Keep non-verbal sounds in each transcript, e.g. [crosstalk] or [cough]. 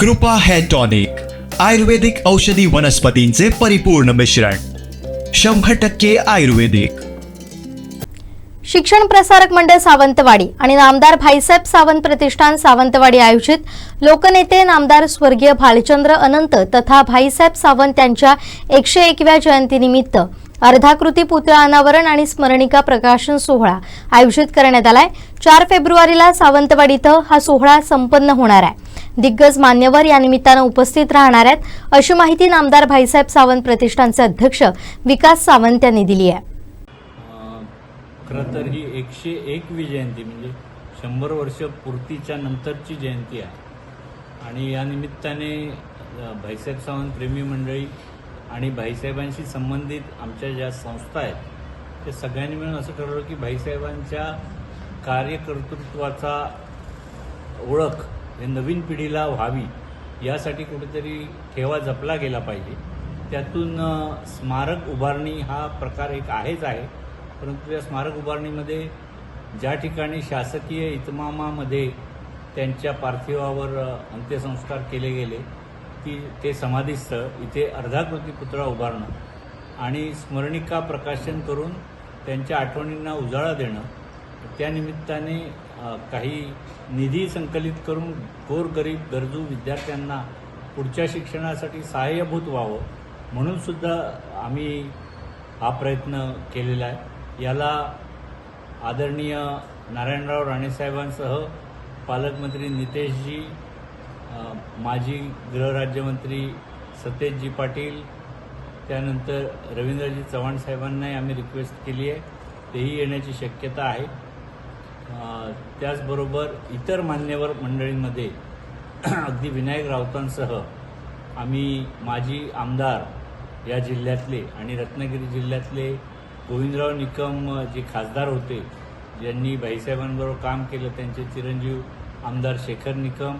कृपा hair tonic आयुर्वेदिक औषधी वनस्पतींचे परिपूर्ण मिश्रण शंभर टक्के आयुर्वेदिक. शिक्षण प्रसारक मंडळ सावंतवाडी आणि नामदार भाईसाहेब सावंत प्रतिष्ठान सावंतवाडी आयोजित लोकनेते नामदार स्वर्गीय भालचंद्र अनंत तथा भाईसाहेब सावंत यांच्या एकशे एकव्या जयंतीनिमित्त अर्धाकृती पुतळा अनावरण आणि स्मरणिका प्रकाशन सोहळा आयोजित करण्यात आलाय. चार फेब्रुवारीला सावंतवाडी इथं हा सोहळा संपन्न होणार आहे. दिग्गज मान्यवर या निमित्तानं उपस्थित राहणार आहेत. अशी माहिती नामदार भाईसाहेब सावंत प्रतिष्ठानचे अध्यक्ष विकास सावंत यांनी दिली आहे. खरं तर ही एकशे एकवी जयंती म्हणजे शंभर वर्ष पूर्तीच्या नंतरची जयंती आहे. आणि या निमित्ताने भाईसाहेब सावंत प्रेमी मंडळी आणि भाईसाहेबांशी संबंधित आमच्या ज्या संस्था आहेत ते सगळ्यांनी मिळून असं ठरवलं की भाईसाहेबांच्या कार्यकर्तृत्वाचा ओळख नवीन पिढीला व्हावी यासाठी कुठेतरी ठेवा जपला गेला पाहिजे. त्यातून स्मारक उभारणी हा प्रकार एक आहेच आहे. परंतु या स्मारक उभारणीमध्ये ज्या ठिकाणी शासकीय इतमामामध्ये त्यांच्या पार्थिवावर अंत्यसंस्कार केले गेले ती ते समाधीस्थळ इथे अर्धाकृती पुतळा उभारणं आणि स्मरणिका प्रकाशन करून त्यांच्या आठवणींना उजाळा देणं त्यानिमित्ताने काही निधी संकलित करून गोरगरीब गरजू विद्यार्थ्यांना पुढच्या शिक्षणासाठी सहाय्यभूत व्हावं म्हणून सुद्धा आम्ही हा प्रयत्न केलेला आहे. याला आदरणीय नारायणराव राणेसाहेबांसह पालकमंत्री नितेशजी माजी गृहराज्यमंत्री सतेजजी पाटील त्यानंतर रवींद्रजी चव्हाण साहेबांनाही आम्ही रिक्वेस्ट केली आहे. तेही येण्याची शक्यता आहे. त्याचबरोबर इतर मान्यवर मंडळींमध्ये [clears throat] अगदी विनायक राऊतांसह आम्ही माजी आमदार या जिल्ह्यातले आणि रत्नागिरी जिल्ह्यातले गोविंदराव निकम जे खासदार होते ज्यांनी भाईसाहेबांबरोबर काम केलं त्यांचे चिरंजीव आमदार शेखर निकम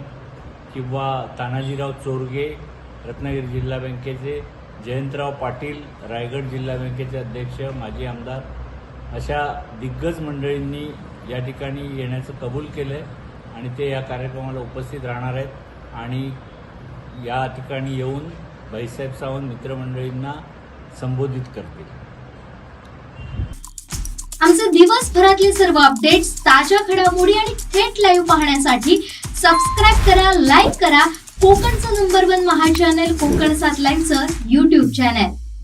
किंवा तानाजीराव चोरगे रत्नागिरी जिल्हा बँकेचे जयंतराव पाटील रायगड जिल्हा बँकेचे अध्यक्ष माजी आमदार अशा दिग्गज मंडळींनी या ठिकाणी येण्याचं कबूल केलं आहे आणि ते या कार्यक्रमाला उपस्थित राहणार आहेत. आणि या ठिकाणी येऊन भाईसाहेब सावंत मित्रमंडळींना संबोधित करतील. आमचे दिवसभरातले सर्व अपडेट्स ताज्या घडामोडी आणि थेट लाईव्ह पाहण्यासाठी सबस्क्राईब करा लाईक करा. कोकणचं नंबर वन महा चॅनल कोकण सात लाईव्हचं युट्यूब चॅनल